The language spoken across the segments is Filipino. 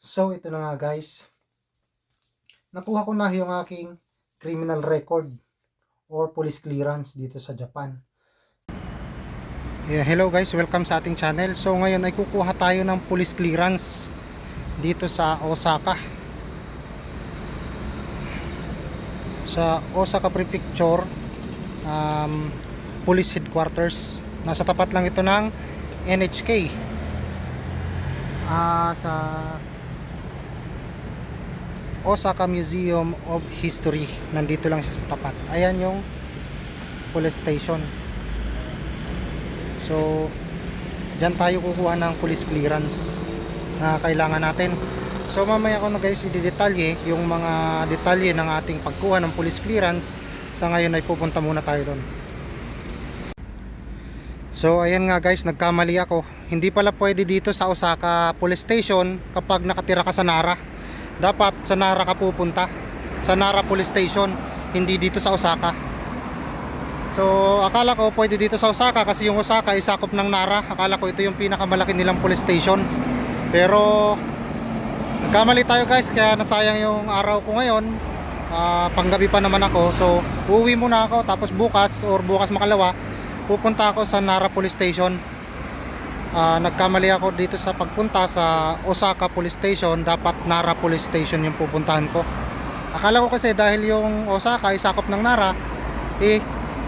So, ito na nga guys. Nakuha ko na yung aking criminal record or police clearance dito sa Japan. Yeah, hello guys, welcome sa ating channel. So ngayon ay kukuha tayo ng police clearance dito sa Osaka. Sa Osaka Prefecture, um, police headquarters. Nasa tapat lang ito ng NHK. Ah, sa Osaka Museum of History. Nandito lang siya sa tapat. Ayan yung police station. So, dyan tayo kukuha ng police clearance na kailangan natin. So, mamaya ko na guys i-detalye yung mga detalye ng ating pagkuha ng police clearance. Sa ngayon ay pupunta muna tayo doon. So, ayan nga guys, nagkamali ako. Hindi pala pwede dito sa Osaka Police Station kapag nakatira ka sa Nara dapat sa Nara ka pupunta. Sa Nara Police Station hindi dito sa Osaka. So akala ko pwede dito sa Osaka kasi yung Osaka ay sakop ng Nara. Akala ko ito yung pinakamalaki nilang police station. Pero nagkamali tayo guys. Kaya nasayang yung araw ko ngayon. Ah, panggabi pa naman ako. So uuwi muna ako. Tapos bukas or bukas makalawa pupunta ako sa Nara Police Station Ah, nagkamali ako dito sa pagpunta sa Osaka Police Station. Dapat Nara Police Station yung pupuntahan ko. Akala ko kasi dahil yung Osaka ay sakop ng Nara eh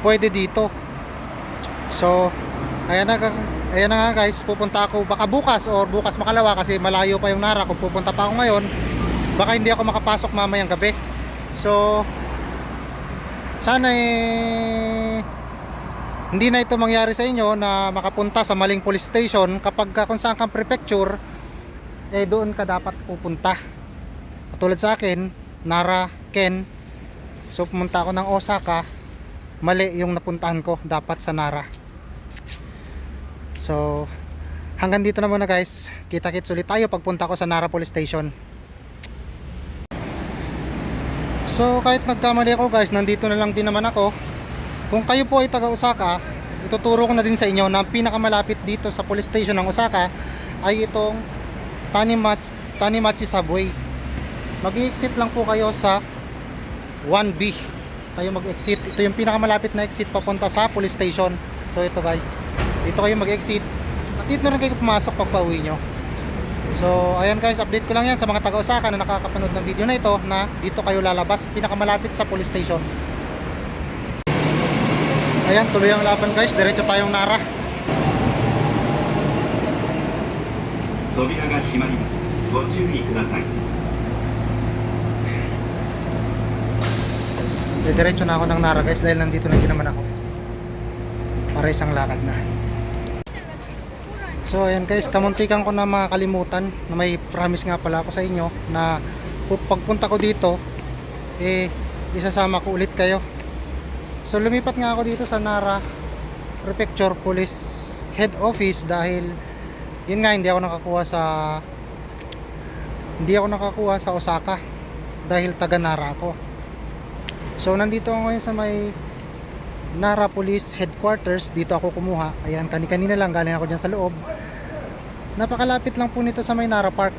pwede dito. So ayan na, ayan na nga guys pupunta ako baka bukas or bukas makalawa kasi malayo pa yung Nara. Kung pupunta pa ako ngayon baka hindi ako makapasok mamayang gabi. So sana eh hindi na ito mangyari sa inyo na makapunta sa maling police station kapag ka kung saan kang prefecture eh doon ka dapat pupunta. Katulad sa akin Nara, Ken so pumunta ako ng Osaka mali yung napuntahan ko dapat sa Nara. So hanggang dito na muna guys. Kita kits ulit tayo pagpunta ko sa Nara police station. So kahit nagkamali ako guys nandito na lang din naman ako kung kayo po ay taga Osaka, ituturo ko na din sa inyo na pinakamalapit dito sa police station ng Osaka ay itong Tanimachi, Tanimachi Subway. Mag-exit lang po kayo sa 1B. Kayo mag-exit. Ito yung pinakamalapit na exit papunta sa police station. So ito guys. Dito kayo mag-exit. At dito na rin kayo pumasok pag pauwi nyo. So ayan guys, update ko lang yan sa mga taga Osaka na nakakapanood ng video na ito na dito kayo lalabas pinakamalapit sa police station. Ayan, tuloy ang laban guys. Diretso tayong Nara. Tobira ga shimarimasu. Go chuu kudasai. Eh, diretso na ako ng Nara guys dahil nandito na din naman ako guys. Para isang lakad na. So ayan guys, kamuntikan ko na makalimutan na may promise nga pala ako sa inyo na pagpunta ko dito eh isasama ko ulit kayo So lumipat nga ako dito sa Nara Prefecture Police Head Office dahil yun nga hindi ako nakakuha sa hindi ako nakakuha sa Osaka dahil taga Nara ako. So nandito ako ngayon sa may Nara Police Headquarters. Dito ako kumuha. Ayan, kani-kanina lang galing ako dyan sa loob. Napakalapit lang po nito sa may Nara Park.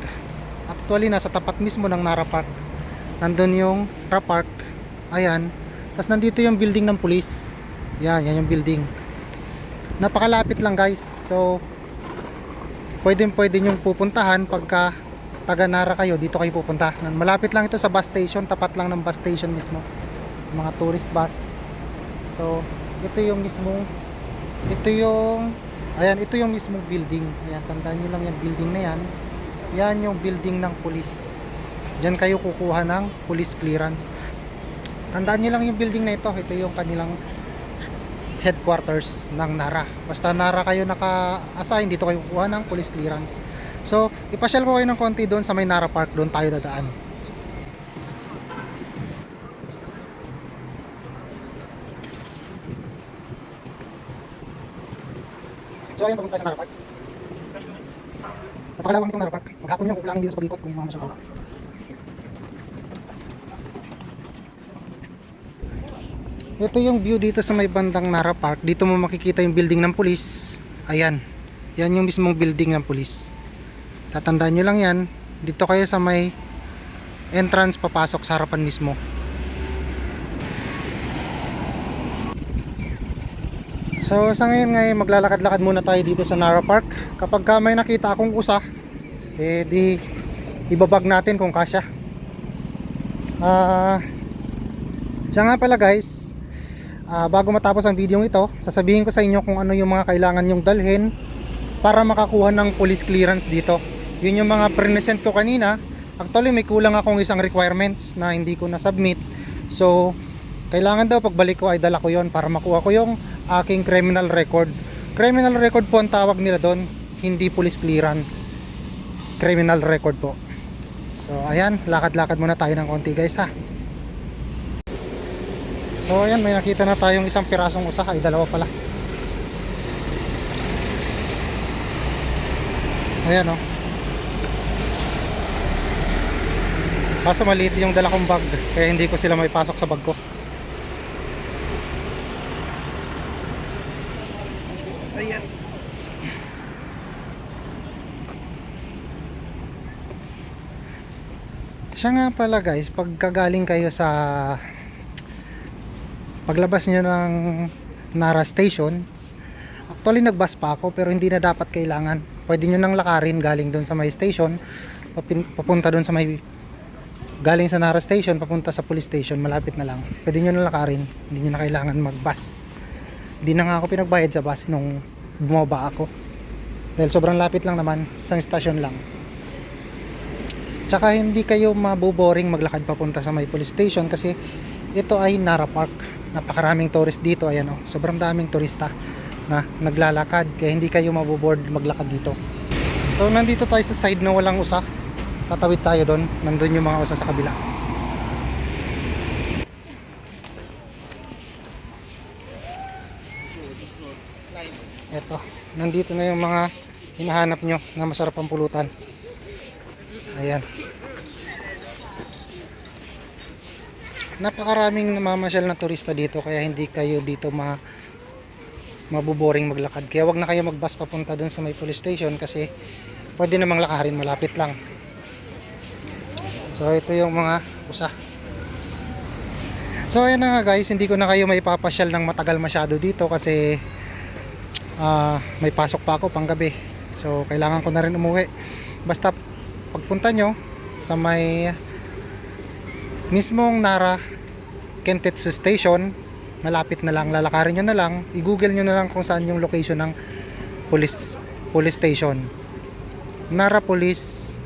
Actually, nasa tapat mismo ng Nara Park. Nandun yung Nara Park. Ayan. Tapos nandito yung building ng police. Yan, yan yung building. Napakalapit lang guys. So, pwede pwede nyong pupuntahan pagka taga Nara kayo, dito kayo pupunta. Malapit lang ito sa bus station, tapat lang ng bus station mismo. Mga tourist bus. So, ito yung mismong ito yung ayan, ito yung mismong building. Ayan, tandaan niyo lang yung building na yan. Yan yung building ng police. Diyan kayo kukuha ng police clearance. Tandaan niyo lang yung building na ito. Ito yung kanilang headquarters ng Nara. Basta Nara kayo naka-assign, dito kayo kukuha ng police clearance. So, ipasyal ko kayo ng konti doon sa may Nara Park, doon tayo dadaan. So, ayan, papunta tayo sa Nara Park. Napakalawang itong Nara Park. Maghapon yung kukulangin dito sa pag-ikot kung mga masyadong Ito yung view dito sa may bandang Nara Park. Dito mo makikita yung building ng pulis. Ayan. Yan yung mismong building ng pulis. Tatandaan nyo lang yan. dito kayo sa may entrance papasok sa harapan mismo. So sa ngayon ngayon maglalakad-lakad muna tayo dito sa Nara Park. Kapag ka may nakita akong usa, eh di ibabag natin kung kasya. Ah, siya nga pala guys, ah, bago matapos ang video ito, sasabihin ko sa inyo kung ano yung mga kailangan nyong dalhin para makakuha ng police clearance dito. Yun yung mga present ko kanina. Actually may kulang akong isang requirements na hindi ko na-submit. So, kailangan daw pagbalik ko ay dala ko yon para makuha ko yung aking criminal record. Criminal record po ang tawag nila doon, hindi police clearance. Criminal record po. So ayan, lakad-lakad muna tayo ng konti guys ha. So ayan, may nakita na tayong isang pirasong usa, ay dalawa pala. Ayan oh. Kaso maliit yung dala kong bag, kaya hindi ko sila may sa bag ko. Ayan. Siya nga pala guys, pagkagaling kayo sa paglabas nyo ng Nara Station, actually nagbus pa ako pero hindi na dapat kailangan. Pwede nyo nang lakarin galing doon sa may station, papunta doon sa may galing sa Nara Station, papunta sa police station, malapit na lang. Pwede nyo nang lakarin, hindi nyo na kailangan magbus. Hindi na nga ako pinagbayad sa bus nung bumaba ako. Dahil sobrang lapit lang naman, isang stasyon lang. Tsaka hindi kayo mabuboring maglakad papunta sa may police station kasi ito ay Nara Park. Napakaraming tourist dito, ayan oh. Sobrang daming turista na naglalakad kaya hindi kayo maboboard maglakad dito. So nandito tayo sa side na walang usa. Tatawid tayo doon. Nandun yung mga usa sa kabila. Eto, nandito na yung mga hinahanap nyo na masarap ang pulutan. Ayan. Napakaraming namamasyal na turista dito kaya hindi kayo dito ma mabuboring maglakad. Kaya wag na kayo magbus papunta dun sa may police station kasi pwede namang lakarin malapit lang. So ito yung mga usa. So ayan na nga guys, hindi ko na kayo may papasyal ng matagal masyado dito kasi ah, may pasok pa ako panggabi. So kailangan ko na rin umuwi. Basta pagpunta nyo sa may mismong Nara Kentetsu Station, malapit na lang, lalakarin nyo na lang, i-google nyo na lang kung saan yung location ng police, police station. Nara Police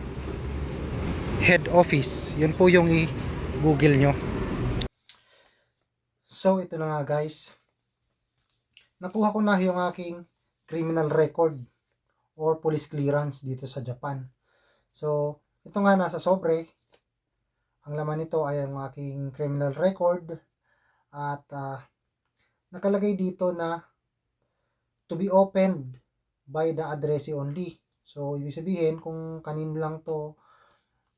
Head Office. Yun po yung i-google nyo. So, ito na nga guys. Nakuha ko na yung aking criminal record or police clearance dito sa Japan. So, ito nga nasa sobre. Ang laman nito ay ang aking criminal record at ah, nakalagay dito na to be opened by the addressee only. So, ibig sabihin kung kanino lang to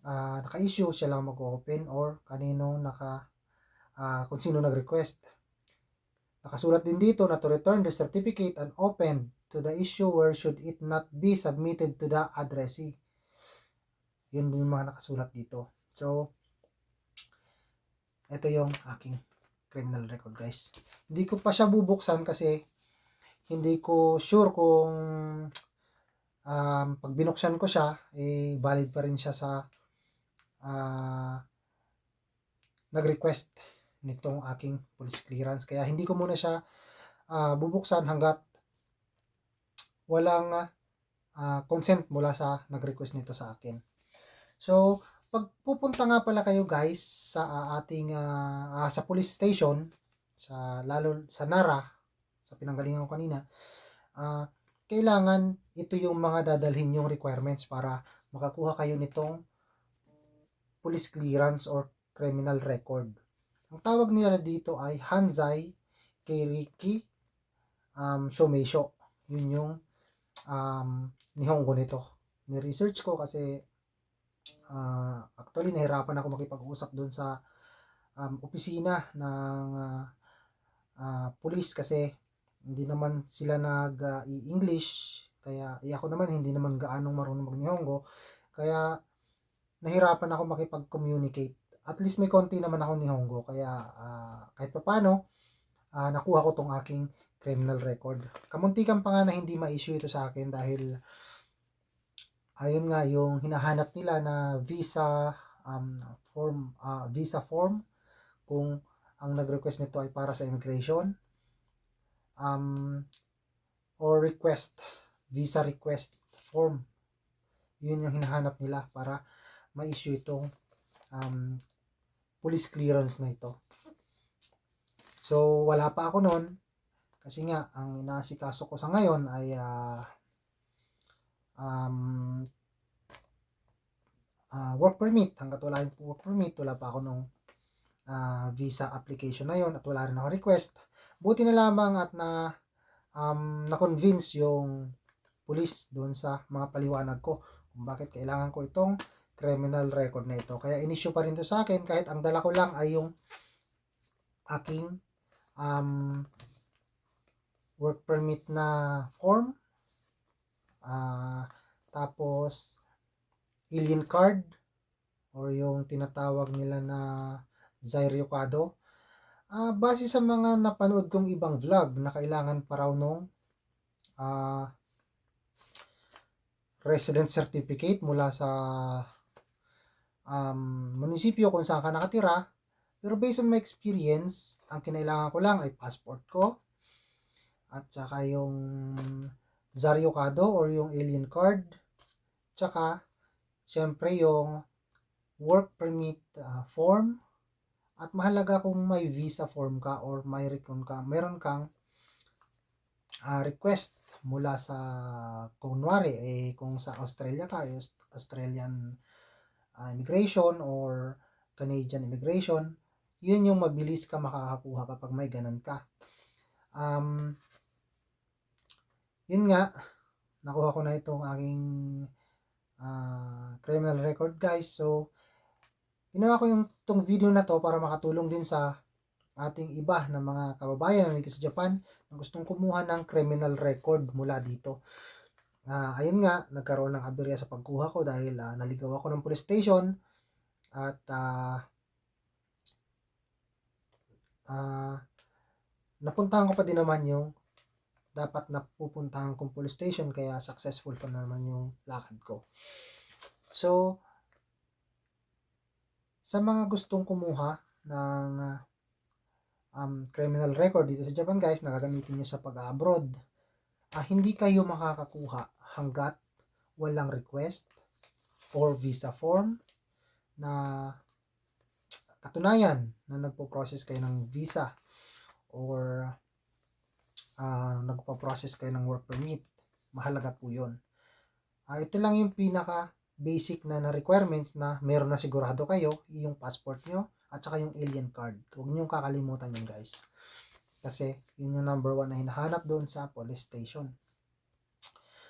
ah, naka-issue, siya lang mag-open or kanino naka ah, kung sino nag-request. Nakasulat din dito na to return the certificate and open to the issuer should it not be submitted to the addressee. Yun din yung mga nakasulat dito. So, ito yung aking criminal record guys. Hindi ko pa siya bubuksan kasi hindi ko sure kung um, pag binuksan ko siya, eh, valid pa rin siya sa ah, nag-request nitong aking police clearance. Kaya hindi ko muna siya ah, bubuksan hanggat walang ah, consent mula sa nag-request nito sa akin. So, pag pupunta nga pala kayo guys sa ah, ating ah, ah, sa police station sa lalo sa Nara sa pinanggalingan ko kanina ah, kailangan ito yung mga dadalhin yung requirements para makakuha kayo nitong police clearance or criminal record. Ang tawag nila dito ay Hanzai Keiriki um, Shomeisho. Yun yung um, nihongo nito. Ni-research ko kasi ah, actually nahirapan ako makipag-usap doon sa um, opisina ng ah, ah, police kasi hindi naman sila nag-i-English kaya eh, ako naman hindi naman gaanong marunong mag-Nihongo kaya nahirapan ako makipag-communicate. At least may konti naman ako ni Hongo. Kaya ah, kahit papano, ah, nakuha ko tong aking criminal record. Kamuntikan pa nga na hindi ma-issue ito sa akin dahil ayun nga yung hinahanap nila na visa um, form ah, visa form kung ang nag-request nito ay para sa immigration um, or request visa request form. Yun yung hinahanap nila para ma-issue itong um, police clearance na ito. So wala pa ako noon kasi nga ang inaasikaso ko sa ngayon ay ah, um, ah, work permit hanggat wala yung work permit wala pa ako nung ah, visa application na yon at wala rin ako request buti na lamang at na um, na-convince yung police doon sa mga paliwanag ko kung bakit kailangan ko itong criminal record na ito. Kaya inisyu pa rin to sa akin kahit ang dala ko lang ay yung aking um, work permit na form. Ah, tapos alien card or yung tinatawag nila na Zairiocado. Ah, base sa mga napanood kong ibang vlog na kailangan pa raw nung ah, resident certificate mula sa um, munisipyo kung saan ka nakatira. Pero based on my experience, ang kinailangan ko lang ay passport ko at saka yung Zariocado or yung alien card. Tsaka syempre yung work permit ah, form. At mahalaga kung may visa form ka or may recon ka, meron kang ah, request mula sa kunwari eh kung sa Australia ka eh, Aust- Australian ah, immigration or Canadian immigration yun yung mabilis ka makakakuha kapag may ganun ka. Um, yun nga nakuha ko na itong aking ah, criminal record guys so ginawa ko yung tong video na to para makatulong din sa ating iba na mga kababayan na dito sa Japan na gustong kumuha ng criminal record mula dito. Ah, ayun nga, nagkaroon ng aberya sa pagkuha ko dahil ah, naligaw ako ng police station at ah, ah, napuntahan ko pa din naman yung dapat na pupuntahan kong police station kaya successful pa naman yung lakad ko. So, sa mga gustong kumuha ng um, criminal record dito sa Japan guys na gagamitin nyo sa pag-abroad ah, hindi kayo makakakuha hanggat walang request or visa form na katunayan na nagpo-process kayo ng visa or ah, nagpo-process kayo ng work permit mahalaga po yun Ah, ito lang yung pinaka basic na na requirements na meron na sigurado kayo yung passport nyo at saka yung alien card. Huwag niyong kakalimutan yun guys. Kasi yun yung number one na hinahanap doon sa police station.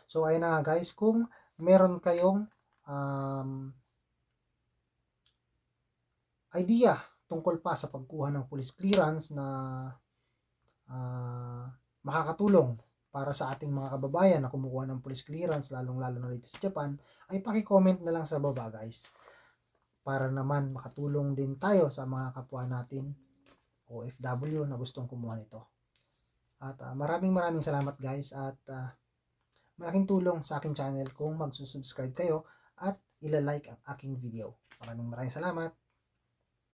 So ayun na nga guys, kung meron kayong um, idea tungkol pa sa pagkuha ng police clearance na makakatulong para sa ating mga kababayan na kumukuha ng police clearance lalong lalo na dito sa Japan ay paki-comment na lang sa baba guys para naman makatulong din tayo sa mga kapwa natin OFW na gustong kumuha nito. At ah, maraming maraming salamat guys at ah, malaking tulong sa aking channel kung magsusubscribe kayo at ilalike ang aking video. Maraming maraming salamat.